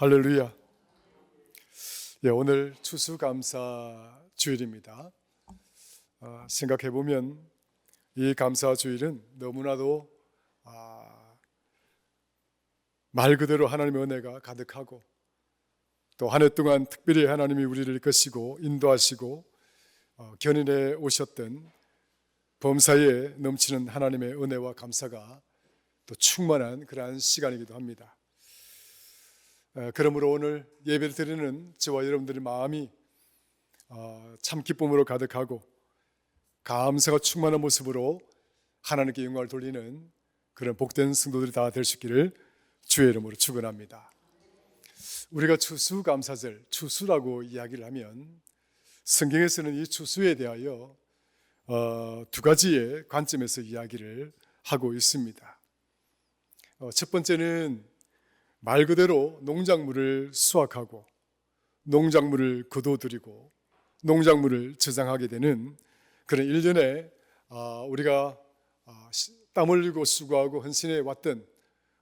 할렐루야. 예, 오늘 추수감사 주일입니다. 아, 생각해 보면 이 감사 주일은 너무나도 아, 말 그대로 하나님의 은혜가 가득하고 또 한 해 동안 특별히 하나님이 우리를 이끄시고 인도하시고 어, 견인해 오셨던 범사에 넘치는 하나님의 은혜와 감사가 또 충만한 그러한 시간이기도 합니다. 에, 그러므로 오늘 예배를 드리는 저와 여러분들의 마음이 어, 참 기쁨으로 가득하고 감사가 충만한 모습으로 하나님께 영광을 돌리는 그런 복된 성도들이 다 될 수 있기를 주의 이름으로 축원합니다. 우리가 추수감사절, 추수라고 이야기를 하면 성경에서는 이 추수에 대하여 어, 두 가지의 관점에서 이야기를 하고 있습니다. 어, 첫 번째는 말 그대로 농작물을 수확하고 농작물을 거둬들이고 농작물을 저장하게 되는 그런 일련의 아, 우리가 아, 땀 흘리고 수고하고 헌신해 왔던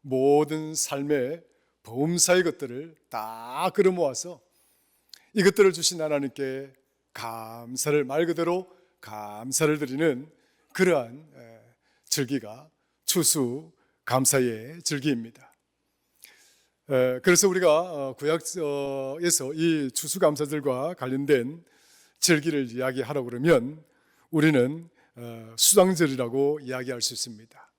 모든 삶의 범사의 것들을 다 끌어모아서 이것들을 주신 하나님께 감사를 말 그대로 감사를 드리는 그러한 절기가 추수 감사의 절기입니다. 그래서 우리가 어, 구약에서 이 추수감사절과 관련된 절기를 이야기하라 그러면 우리는 어, 수장절이라고 이야기할 수 있습니다.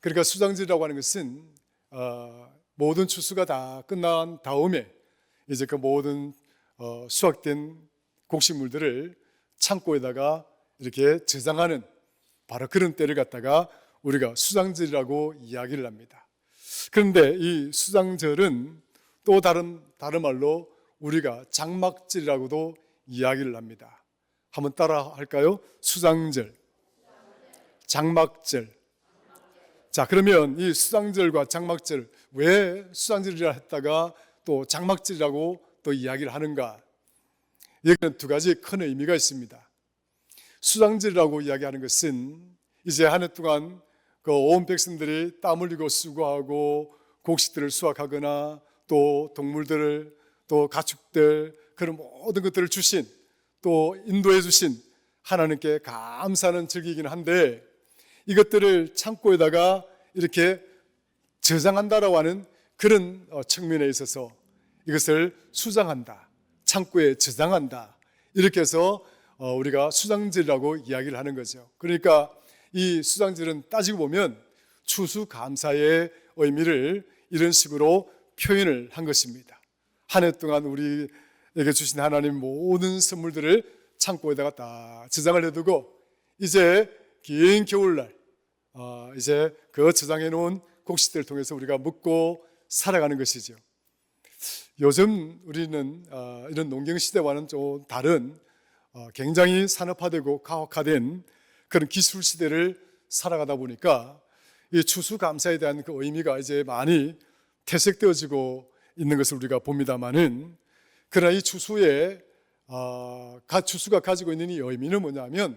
그러니까 수장절이라고 하는 것은 어, 모든 추수가 다 끝난 다음에 이제 그 모든 수확된 곡식물들을 창고에다가 이렇게 저장하는 바로 그런 때를 갖다가 우리가 수장절이라고 이야기를 합니다. 그런데 이 수장절은 또 다른 다른 말로 우리가 장막절이라고도 이야기를 합니다. 한번 따라 할까요? 수장절, 장막절. 자, 그러면 이 수장절과 장막절 왜 수장절이라 했다가 또 장막절이라고 또 이야기를 하는가? 여기는 두 가지 큰 의미가 있습니다. 수장절이라고 이야기하는 것은 이제 한 해 동안 그 온 백성들이 땀 흘리고 수고하고 곡식들을 수확하거나 또 동물들을 또 가축들 그런 모든 것들을 주신 또 인도해 주신 하나님께 감사하는 즐기긴 한데 이것들을 창고에다가 이렇게 저장한다라고 하는 그런 어, 측면에 있어서 이것을 수장한다. 창고에 저장한다. 이렇게 해서 어, 우리가 수장질이라고 이야기를 하는 거죠. 그러니까 이 수장질은 따지고 보면 추수감사의 의미를 이런 식으로 표현을 한 것입니다. 한 해 동안 우리에게 주신 하나님 모든 선물들을 창고에다가 다 저장을 해두고 이제 긴 겨울날 어, 이제 그 저장해 놓은 곡식들을 통해서 우리가 먹고 살아가는 것이죠. 요즘 우리는 어, 이런 농경 시대와는 좀 다른 어, 굉장히 산업화되고 가혹화된 그런 기술 시대를 살아가다 보니까 이 추수감사에 대한 그 의미가 이제 많이 퇴색되어지고 있는 것을 우리가 봅니다만은 그러나 이 추수에 어, 가 추수가 가지고 있는 이 의미는 뭐냐면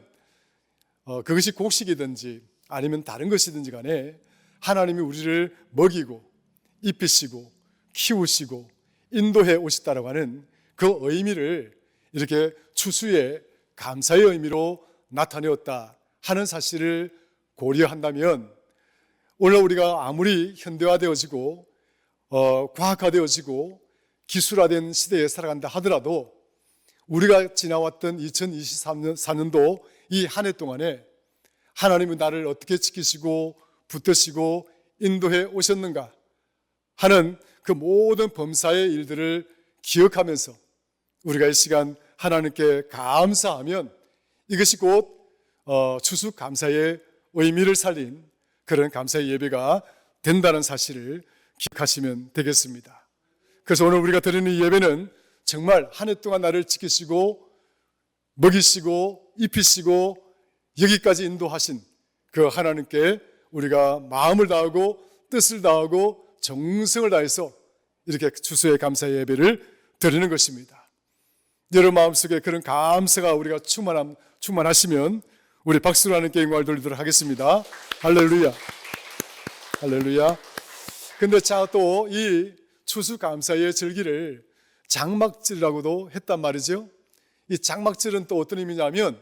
어, 그것이 곡식이든지 아니면 다른 것이든지 간에 하나님이 우리를 먹이고 입히시고 키우시고 인도해 오셨다라고 하는 그 의미를 이렇게 추수의 감사의 의미로 나타내었다 하는 사실을 고려한다면 오늘 우리가 아무리 현대화되어지고 어, 과학화되어지고 기술화된 시대에 살아간다 하더라도 우리가 지나왔던 2023년 4년도 이 한 해 동안에 하나님은 나를 어떻게 지키시고 붙드시고 인도해 오셨는가 하는 그 모든 범사의 일들을 기억하면서 우리가 이 시간 하나님께 감사하면 이것이 곧 어, 추수 감사의 의미를 살린 그런 감사의 예배가 된다는 사실을 기억하시면 되겠습니다. 그래서 오늘 우리가 드리는 이 예배는 정말 한 해 동안 나를 지키시고 먹이시고 입히시고 여기까지 인도하신 그 하나님께 우리가 마음을 다하고 뜻을 다하고 정성을 다해서 이렇게 추수의 감사 예배를 드리는 것입니다. 여러분 마음속에 그런 감사가 우리가 충만함, 충만하시면 우리 박수로 하는 게임을 돌리도록 하겠습니다. 할렐루야. 할렐루야. 근데 자, 또 이 추수감사의 절기를 장막절이라고도 했단 말이죠. 이 장막절은 또 어떤 의미냐면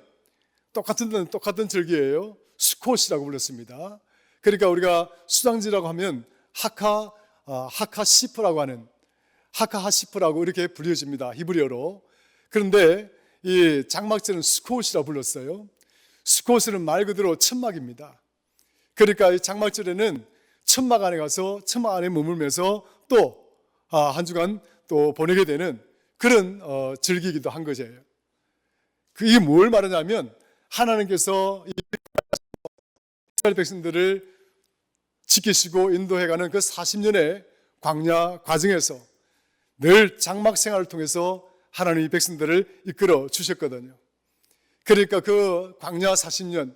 똑같은 똑같은 절기예요. 수콧이라고 불렀습니다. 그러니까 우리가 수장지라고 하면 하카 아, 하카시프라고 하는 하카하시프라고 이렇게 불려집니다. 히브리어로. 그런데 이 장막절은 수콧이라고 불렀어요. 수콧은 말 그대로 천막입니다. 그러니까 이 장막절에는 천막 안에 가서 천막 안에 머물면서 또한 주간 또 보내게 되는 그런 어, 즐기기도 한 거죠. 그게 뭘 말하냐면 하나님께서 이스라엘 백성들을 지키시고 인도해가는 그 40년의 광야 과정에서 늘 장막 생활을 통해서 하나님 이 백성들을 이끌어 주셨거든요. 그러니까 그 광야 40년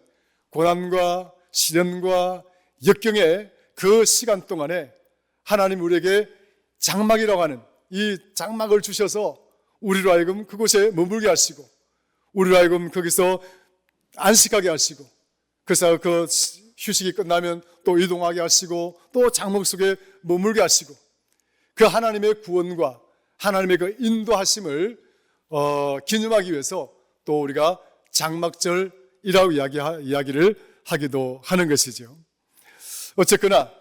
고난과 시련과 역경의 그 시간 동안에 하나님 우리에게 장막이라고 하는 이 장막을 주셔서 우리로 하여금 그곳에 머물게 하시고 우리로 하여금 거기서 안식하게 하시고 그래서 그 휴식이 끝나면 또 이동하게 하시고 또 장막 속에 머물게 하시고 그 하나님의 구원과 하나님의 그 인도하심을 어, 기념하기 위해서 또 우리가 장막절이라고 이야기, 이야기를 하기도 하는 것이죠. 어쨌거나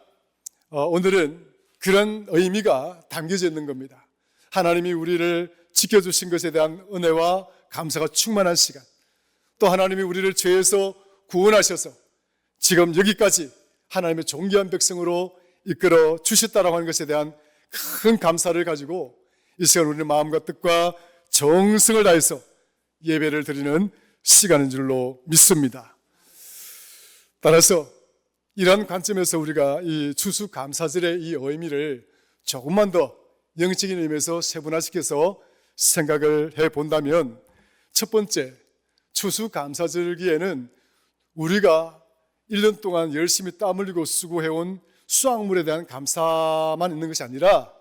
어, 오늘은 그런 의미가 담겨져 있는 겁니다. 하나님이 우리를 지켜주신 것에 대한 은혜와 감사가 충만한 시간. 또 하나님이 우리를 죄에서 구원하셔서 지금 여기까지 하나님의 존귀한 백성으로 이끌어 주셨다라고 하는 것에 대한 큰 감사를 가지고 이 시간 우리는 마음과 뜻과 정성을 다해서 예배를 드리는 시간인 줄로 믿습니다. 따라서 이런 관점에서 우리가 이 추수 감사절의 이 의미를 조금만 더 영적인 의미에서 세분화시켜서 생각을 해 본다면 첫 번째 추수 감사절기에는 우리가 1년 동안 열심히 땀 흘리고 수고해온 수확물에 대한 감사만 있는 것이 아니라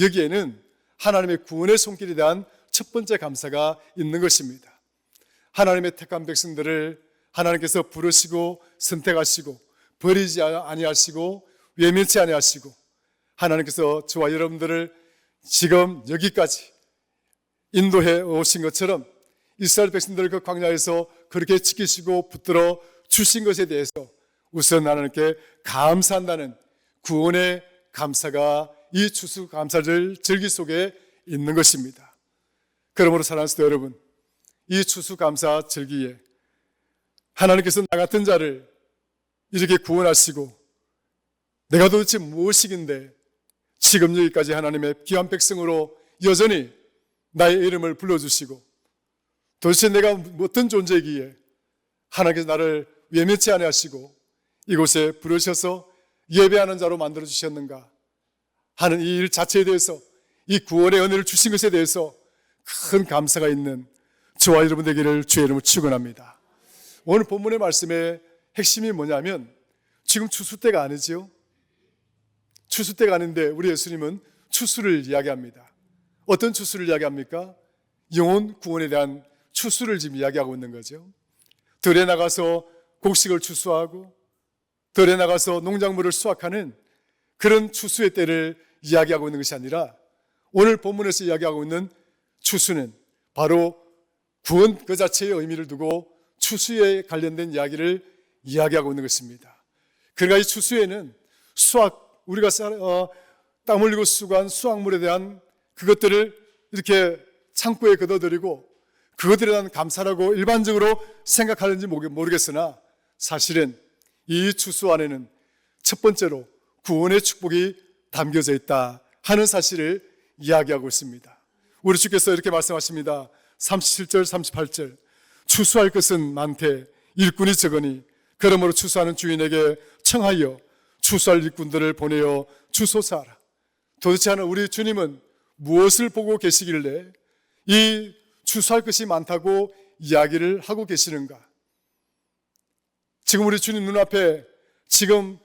여기에는 하나님의 구원의 손길에 대한 첫 번째 감사가 있는 것입니다. 하나님의 택한 백성들을 하나님께서 부르시고 선택하시고 버리지 아니하시고 외면치 아니하시고 하나님께서 저와 여러분들을 지금 여기까지 인도해 오신 것처럼 이스라엘 백성들을 그 광야에서 그렇게 지키시고 붙들어 주신 것에 대해서 우선 하나님께 감사한다는 구원의 감사가 이 추수 감사절 절기 속에 있는 것입니다. 그러므로 사랑하는 여러분, 이 추수 감사 절기에 하나님께서 나 같은 자를 이렇게 구원하시고 내가 도대체 무엇이긴데 지금 여기까지 하나님의 귀한 백성으로 여전히 나의 이름을 불러주시고 도대체 내가 어떤 존재이기에 하나님께서 나를 외면치 아니하시고 이곳에 부르셔서 예배하는 자로 만들어 주셨는가 하는 이 일 자체에 대해서 이 구원의 은혜를 주신 것에 대해서 큰 감사가 있는 저와 여러분 되기를 주의 이름으로 축원합니다. 오늘 본문의 말씀의 핵심이 뭐냐면 지금 추수 때가 아니지요. 추수 때가 아닌데 우리 예수님은 추수를 이야기합니다. 어떤 추수를 이야기합니까? 영혼 구원에 대한 추수를 지금 이야기하고 있는 거죠. 들에 나가서 곡식을 추수하고 들에 나가서 농작물을 수확하는 그런 추수의 때를 이야기하고 있는 것이 아니라 오늘 본문에서 이야기하고 있는 추수는 바로 구원 그 자체의 의미를 두고 추수에 관련된 이야기를 이야기하고 있는 것입니다. 그러니까 이 추수에는 수확, 우리가 어, 땀 흘리고 수고한 수확물에 대한 그것들을 이렇게 창고에 걷어들이고 그것들에 대한 감사라고 일반적으로 생각하는지 모르겠으나 사실은 이 추수 안에는 첫 번째로 구원의 축복이 담겨져 있다 하는 사실을 이야기하고 있습니다. 우리 주께서 이렇게 말씀하십니다. 37절, 38절. 추수할 것은 많되 일꾼이 적으니 그러므로 추수하는 주인에게 청하여 추수할 일꾼들을 보내어 주소사하라. 도대체 하는 우리 주님은 무엇을 보고 계시길래 이 추수할 것이 많다고 이야기를 하고 계시는가? 지금 우리 주님 눈앞에 지금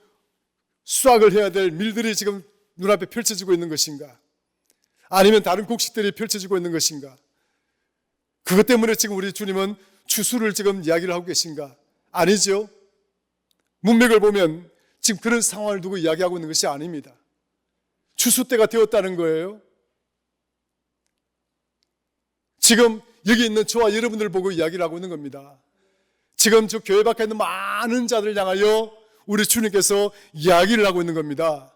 수확을 해야 될 밀들이 지금 눈앞에 펼쳐지고 있는 것인가? 아니면 다른 곡식들이 펼쳐지고 있는 것인가? 그것 때문에 지금 우리 주님은 추수를 지금 이야기를 하고 계신가? 아니죠. 문맥을 보면 지금 그런 상황을 두고 이야기하고 있는 것이 아닙니다. 추수 때가 되었다는 거예요. 지금 여기 있는 저와 여러분들 보고 이야기를 하고 있는 겁니다. 지금 저 교회 밖에 있는 많은 자들을 향하여 우리 주님께서 이야기를 하고 있는 겁니다.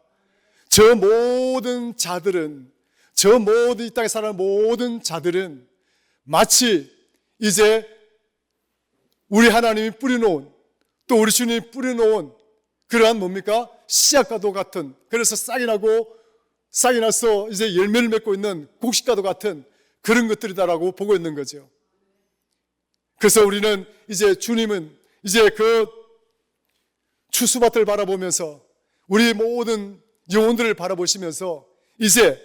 저 모든 자들은, 저 모든 이 땅에 사는 모든 자들은 마치 이제 우리 하나님이 뿌려놓은 또 우리 주님이 뿌려놓은 그러한 뭡니까? 씨앗과도 같은 그래서 싹이 나고 싹이 나서 이제 열매를 맺고 있는 곡식과도 같은 그런 것들이다라고 보고 있는 거죠. 그래서 우리는 이제 주님은 이제 그 추수밭을 바라보면서 우리 모든 영혼들을 바라보시면서 이제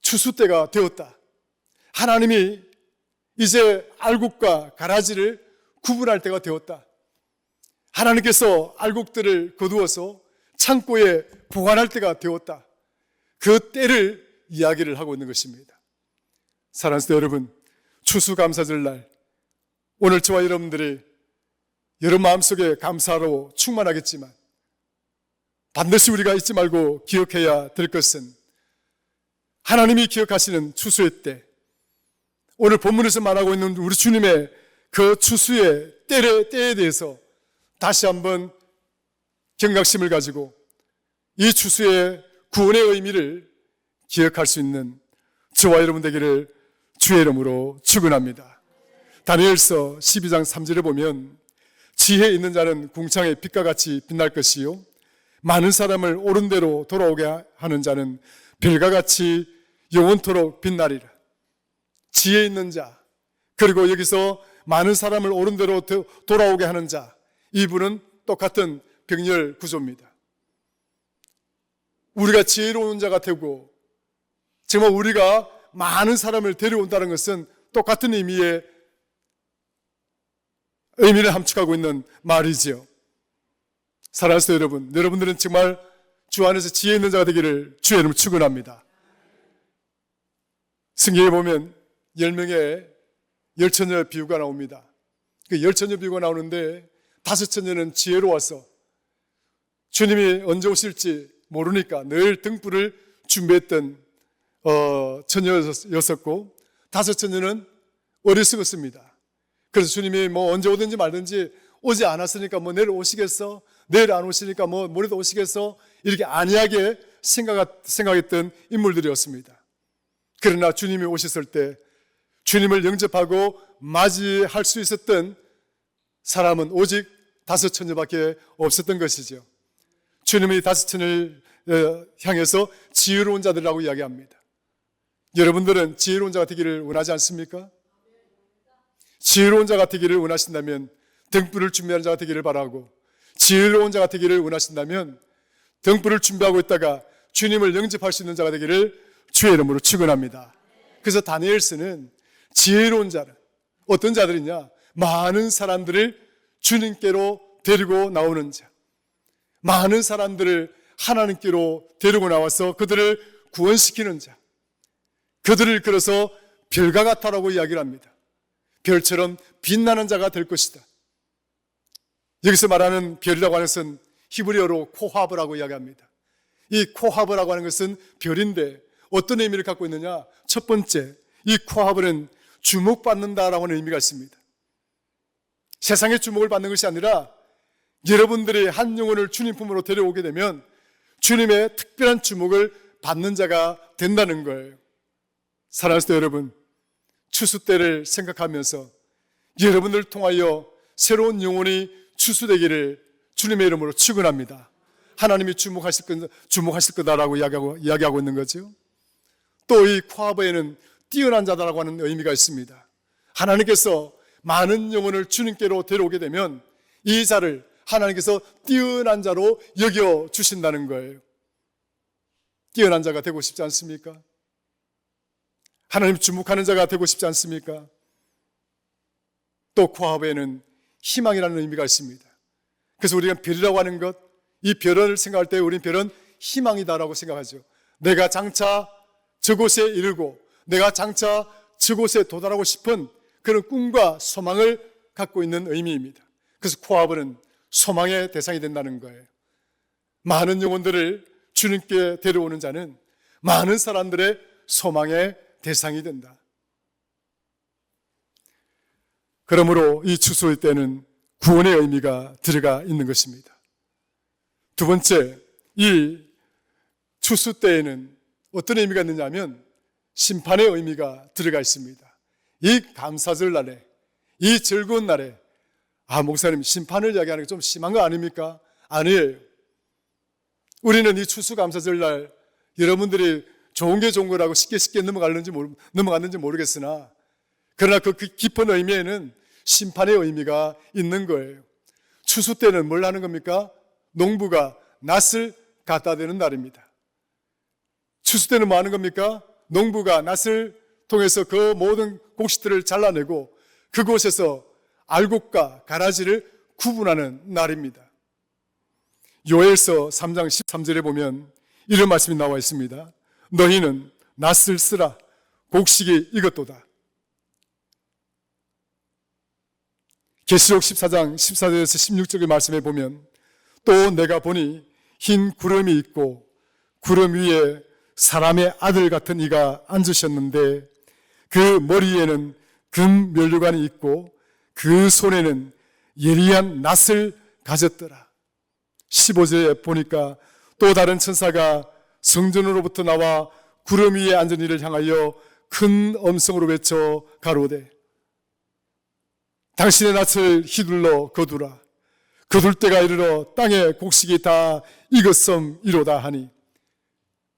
추수 때가 되었다. 하나님이 이제 알곡과 가라지를 구분할 때가 되었다. 하나님께서 알곡들을 거두어서 창고에 보관할 때가 되었다. 그 때를 이야기를 하고 있는 것입니다. 사랑하는 여러분, 추수감사절 날 오늘 저와 여러분들이 여러분 마음속에 감사로 충만하겠지만 반드시 우리가 잊지 말고 기억해야 될 것은 하나님이 기억하시는 추수의 때 오늘 본문에서 말하고 있는 우리 주님의 그 추수의 때에, 대해서 다시 한번 경각심을 가지고 이 추수의 구원의 의미를 기억할 수 있는 저와 여러분 되기를 주의 이름으로 축원합니다. 다니엘서 12장 3절에 보면 지혜 있는 자는 궁창의 빛과 같이 빛날 것이요 많은 사람을 옳은 대로 돌아오게 하는 자는 별과 같이 영원토록 빛나리라. 지혜 있는 자 그리고 여기서 많은 사람을 옳은 대로 돌아오게 하는 자 이분은 똑같은 병렬 구조입니다. 우리가 지혜로운 자가 되고 정말 우리가 많은 사람을 데려온다는 것은 똑같은 의미의 의미를 함축하고 있는 말이지요. 사랑하는 여러분, 여러분들은 정말 주 안에서 지혜 있는 자가 되기를 주의 이름 축원합니다. 승기에 보면 열 명의 열처녀 비유가 나옵니다. 그 열처녀 비유가 나오는데 다섯 처녀는 지혜로워서 주님이 언제 오실지 모르니까 늘 등불을 준비했던 어, 처녀였었고 다섯 처녀는 어리석었습니다. 그래서 주님이 뭐 언제 오든지 말든지 오지 않았으니까 뭐 내일 오시겠어? 내일 안 오시니까 뭐 모레도 오시겠어? 이렇게 안이하게 생각, 생각했던 인물들이었습니다. 그러나 주님이 오셨을 때 주님을 영접하고 맞이할 수 있었던 사람은 오직 다섯 처녀밖에 없었던 것이죠. 주님이 다섯 처녀를 어, 향해서 지혜로운 자들이라고 이야기합니다. 여러분들은 지혜로운 자가 되기를 원하지 않습니까? 지혜로운 자가 되기를 원하신다면 등불을 준비하는 자가 되기를 바라고 지혜로운 자가 되기를 원하신다면 등불을 준비하고 있다가 주님을 영접할 수 있는 자가 되기를 주의 이름으로 축원합니다. 그래서 다니엘스는 지혜로운 자를 어떤 자들이냐? 많은 사람들을 주님께로 데리고 나오는 자. 많은 사람들을 하나님께로 데리고 나와서 그들을 구원시키는 자. 그들을 그래서 별과 같다라고 이야기를 합니다. 별처럼 빛나는 자가 될 것이다. 여기서 말하는 별이라고 하는 것은 히브리어로 코하브라고 이야기합니다. 이 코하브라고 하는 것은 별인데 어떤 의미를 갖고 있느냐? 첫 번째, 이 코하브는 주목받는다라고 하는 의미가 있습니다. 세상의 주목을 받는 것이 아니라 여러분들이 한 영혼을 주님 품으로 데려오게 되면 주님의 특별한 주목을 받는 자가 된다는 거예요. 사랑하는 여러분, 추수 때를 생각하면서 여러분을 통하여 새로운 영혼이 추수되기를 주님의 이름으로 축원합니다. 하나님이 주목하실 거다라고 이야기하고 있는 거죠. 또 이 코아버에는 뛰어난 자다라고 하는 의미가 있습니다. 하나님께서 많은 영혼을 주님께로 데려오게 되면 이 자를 하나님께서 뛰어난 자로 여겨 주신다는 거예요. 뛰어난 자가 되고 싶지 않습니까? 하나님 주목하는 자가 되고 싶지 않습니까? 또 코아브에는 희망이라는 의미가 있습니다. 그래서 우리가 별이라고 하는 것, 이 별을 생각할 때 우리는 별은 희망이다라고 생각하죠. 내가 장차 저곳에 이르고 내가 장차 저곳에 도달하고 싶은 그런 꿈과 소망을 갖고 있는 의미입니다. 그래서 코아브는 소망의 대상이 된다는 거예요. 많은 영혼들을 주님께 데려오는 자는 많은 사람들의 소망의 대상이 된다. 그러므로 이 추수의 때는 구원의 의미가 들어가 있는 것입니다. 두 번째, 이 추수 때에는 어떤 의미가 있느냐면 심판의 의미가 들어가 있습니다. 이 감사절 날에, 이 즐거운 날에, 아, 목사님, 심판을 이야기하는 게 좀 심한 거 아닙니까? 아니에요. 우리는 이 추수감사절 날 여러분들이 좋은 게 좋은 거라고 쉽게 쉽게 넘어갔는지, 모르, 넘어갔는지 모르겠으나 그러나 그 깊은 의미에는 심판의 의미가 있는 거예요. 추수 때는 뭘 하는 겁니까? 농부가 낫을 갖다 대는 날입니다. 추수 때는 뭐 하는 겁니까? 농부가 낫을 통해서 그 모든 곡식들을 잘라내고 그곳에서 알곡과 가라지를 구분하는 날입니다. 요엘서 3장 13절에 보면 이런 말씀이 나와 있습니다. 너희는 낫을 쓰라 곡식이 이것도다. 계시록 14장 14절에서 16절의 말씀에 보면 또 내가 보니 흰 구름이 있고 구름 위에 사람의 아들 같은 이가 앉으셨는데 그 머리에는 금 면류관이 있고 그 손에는 예리한 낫을 가졌더라. 15절에 보니까 또 다른 천사가 성전으로부터 나와 구름 위에 앉은 이를 향하여 큰 음성으로 외쳐 가로되 당신의 낯을 휘둘러 거두라 거둘 때가 이르러 땅에 곡식이 다 익었음 이로다 하니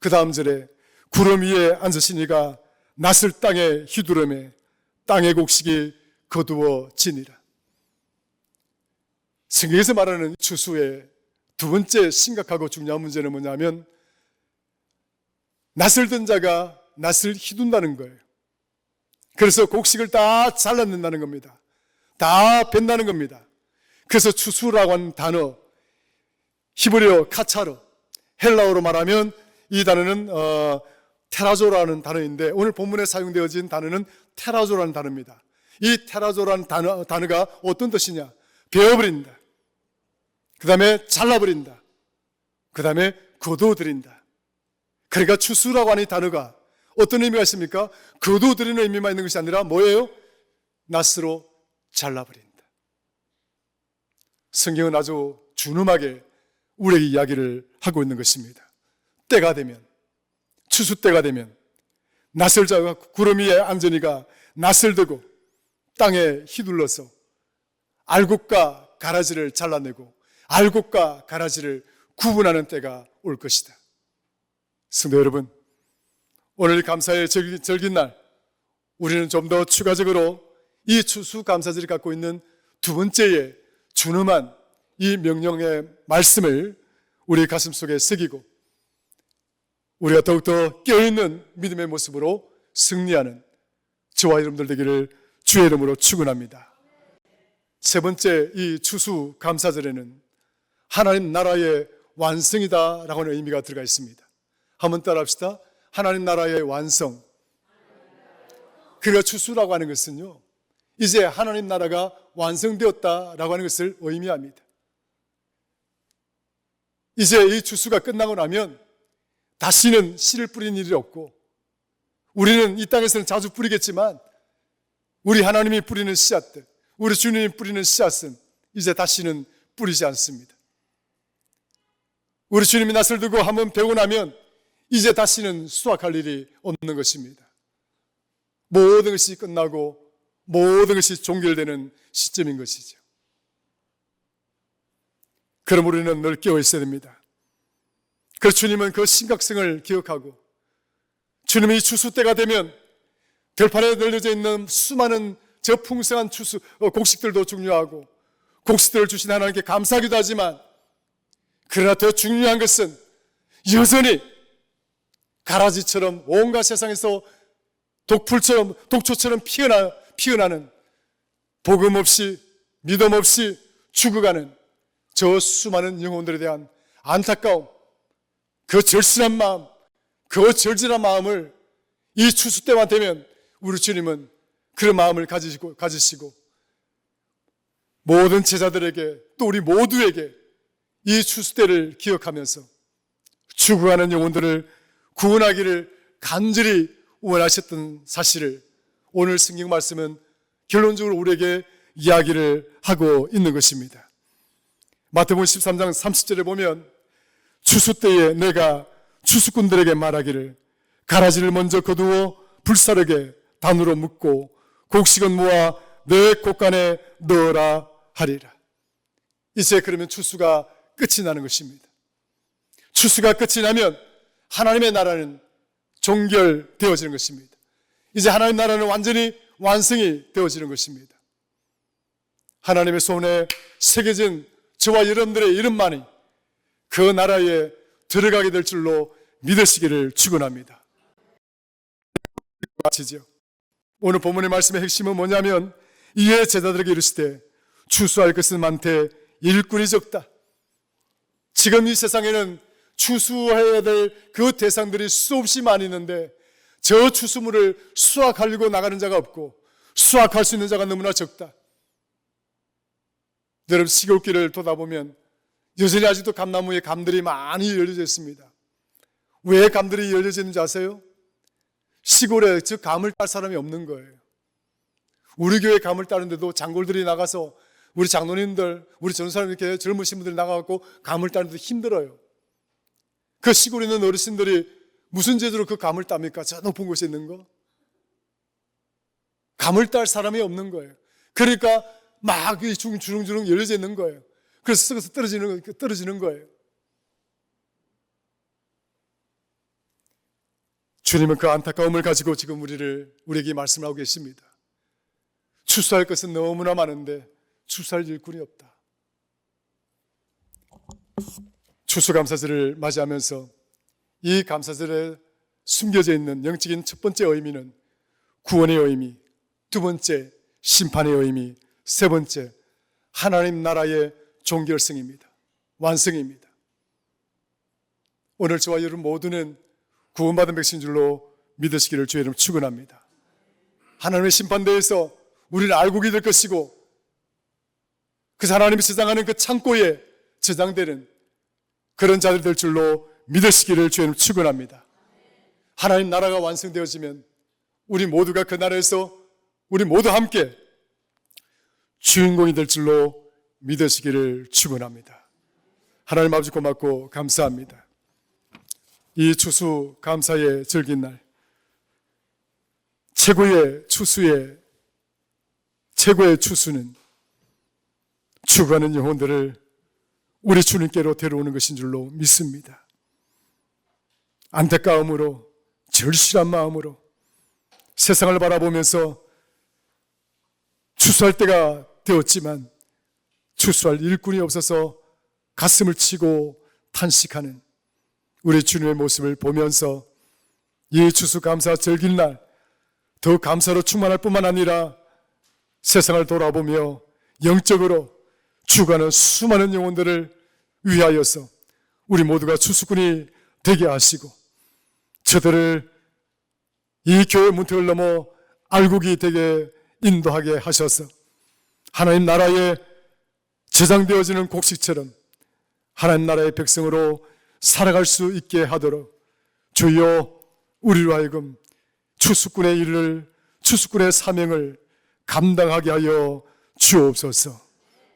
그 다음 절에 구름 위에 앉으신 이가 낯을 땅에 휘두르매 땅의 곡식이 거두어지니라 성경에서 말하는 추수의 두 번째 심각하고 중요한 문제는 뭐냐면 낯을 든 자가 낯을 휘둔다는 거예요. 그래서 곡식을 다 잘라낸다는 겁니다. 다 벤다는 겁니다. 그래서 추수라고 하는 단어, 히브리어 카차르, 헬라어로 말하면 이 단어는 어, 테라조라는 단어인데 오늘 본문에 사용되어진 단어는 테라조라는 단어입니다. 이 테라조라는 단어, 단어가 어떤 뜻이냐? 베어버린다. 그 다음에 잘라버린다. 그 다음에 거두어드린다. 그러니까 추수라고 하는 이 단어가 어떤 의미가 있습니까? 거두어드리는 의미만 있는 것이 아니라 뭐예요? 낫으로 잘라버린다. 성경은 아주 준엄하게 우리에게 이야기를 하고 있는 것입니다. 때가 되면, 추수 때가 되면, 낫을 자가 구름 위에 안전이가 낫을 들고 땅에 휘둘러서 알곡과 가라지를 잘라내고 알곡과 가라지를 구분하는 때가 올 것이다. 성도 여러분, 오늘 감사의 절긴 날, 우리는 좀 더 추가적으로 이 추수 감사절이 갖고 있는 두 번째의 준엄한 이 명령의 말씀을 우리 가슴 속에 새기고 우리가 더욱더 깨어있는 믿음의 모습으로 승리하는 저와 여러분들 되기를 주의 이름으로 축원합니다. 세 번째 이 추수 감사절에는 하나님 나라의 완성이다라고 하는 의미가 들어가 있습니다. 한번 따라합시다. 하나님 나라의 완성. 그가 추수라고 하는 것은요. 이제 하나님 나라가 완성되었다라고 하는 것을 의미합니다. 이제 이 추수가 끝나고 나면 다시는 씨를 뿌리는 일이 없고 우리는 이 땅에서는 자주 뿌리겠지만 우리 하나님이 뿌리는 씨앗들, 우리 주님이 뿌리는 씨앗은 이제 다시는 뿌리지 않습니다. 우리 주님이 낯을 두고 한번 배우고 나면 이제 다시는 수확할 일이 없는 것입니다. 모든 것이 끝나고 모든 것이 종결되는 시점인 것이죠. 그럼 우리는 늘 깨어 있어야 됩니다. 그 주님은 그 심각성을 기억하고 주님이 추수 때가 되면 들판에 널려져 있는 수많은 저 풍성한 추수 어, 곡식들도 중요하고 곡식들을 주신 하나님께 감사하기도 하지만 그러나 더 중요한 것은 여전히 가라지처럼 온갖 세상에서 독풀처럼 독초처럼 피어나 피어나는 복음 없이 믿음 없이 죽어가는 저 수많은 영혼들에 대한 안타까움, 그 절실한 마음, 그 절실한 마음을 이 추수 때만 되면 우리 주님은 그런 마음을 가지시고, 가지시고 모든 제자들에게 또 우리 모두에게 이 추수 때를 기억하면서 죽어가는 영혼들을 구원하기를 간절히 원하셨던 사실을 오늘 성경 말씀은 결론적으로 우리에게 이야기를 하고 있는 것입니다. 마태복음 13장 30절에 보면 추수 때에 내가 추수꾼들에게 말하기를 가라지를 먼저 거두어 불사르게 단으로 묶고 곡식은 모아 내 곳간에 넣어라 하리라. 이제 그러면 추수가 끝이 나는 것입니다. 추수가 끝이 나면 하나님의 나라는 종결되어지는 것입니다. 이제 하나님의 나라는 완전히 완성이 되어지는 것입니다. 하나님의 손에 새겨진 저와 여러분들의 이름만이 그 나라에 들어가게 될 줄로 믿으시기를 축원합니다. 마치죠. 오늘 본문의 말씀의 핵심은 뭐냐면 이에 제자들에게 이르시되 추수할 것은 많되 일꾼이 적다. 지금 이 세상에는 추수해야 될 그 대상들이 수없이 많이 있는데 저 추수물을 수확하려고 나가는 자가 없고 수확할 수 있는 자가 너무나 적다. 여러분 시골길을 돌아보면 여전히 아직도 감나무에 감들이 많이 열려져 있습니다. 왜 감들이 열려져 있는지 아세요? 시골에 저 감을 딸 사람이 없는 거예요. 우리 교회 감을 따는데도 장골들이 나가서 우리 장로님들, 우리 전사람 이렇게 젊으신 분들 나가갖고 감을 따는데 힘들어요. 그 시골에 있는 어르신들이 무슨 제도로 그 감을 땁니까? 저 높은 곳에 있는 거. 감을 딸 사람이 없는 거예요. 그러니까 막 주렁주렁 열려져 있는 거예요. 그래서 썩어서 떨어지는, 떨어지는 거예요. 주님은 그 안타까움을 가지고 지금 우리를, 우리에게 말씀하고 계십니다. 추수할 것은 너무나 많은데 추수할 일꾼이 없다. 추수감사절을 맞이하면서 이 감사절에 숨겨져 있는 영적인 첫 번째 의미는 구원의 의미, 두 번째 심판의 의미, 세 번째 하나님 나라의 종결성입니다. 완성입니다. 오늘 저와 여러분 모두는 구원받은 백신 줄로 믿으시기를 주의 이름 축원합니다. 하나님의 심판대에서 우리를 알고게 될 것이고 그 하나님이 저장하는 그 창고에 저장되는 그런 자들 될 줄로 믿으시기를 주님 축원합니다. 하나님 나라가 완성되어지면 우리 모두가 그 나라에서 우리 모두 함께 주인공이 될 줄로 믿으시기를 축원합니다. 하나님 아버지 고맙고 감사합니다. 이 추수 감사의 즐긴 날 최고의 추수의 최고의 추수는 죽어가는 영혼들을 우리 주님께로 데려오는 것인 줄로 믿습니다. 안타까움으로 절실한 마음으로 세상을 바라보면서 추수할 때가 되었지만 추수할 일꾼이 없어서 가슴을 치고 탄식하는 우리 주님의 모습을 보면서 이 추수 감사 즐길 날 더 감사로 충만할 뿐만 아니라 세상을 돌아보며 영적으로 죽어가는 수많은 영혼들을 위하여서 우리 모두가 추수꾼이 되게 하시고 저들을 이 교회 문턱을 넘어 알곡이 되게 인도하게 하셔서 하나님 나라에 저장되어지는 곡식처럼 하나님 나라의 백성으로 살아갈 수 있게 하도록 주여 우리로 하여금 추수꾼의 일을 추수꾼의 사명을 감당하게 하여 주옵소서.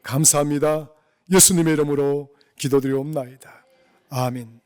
감사합니다. 예수님의 이름으로 기도드리옵나이다. 아멘.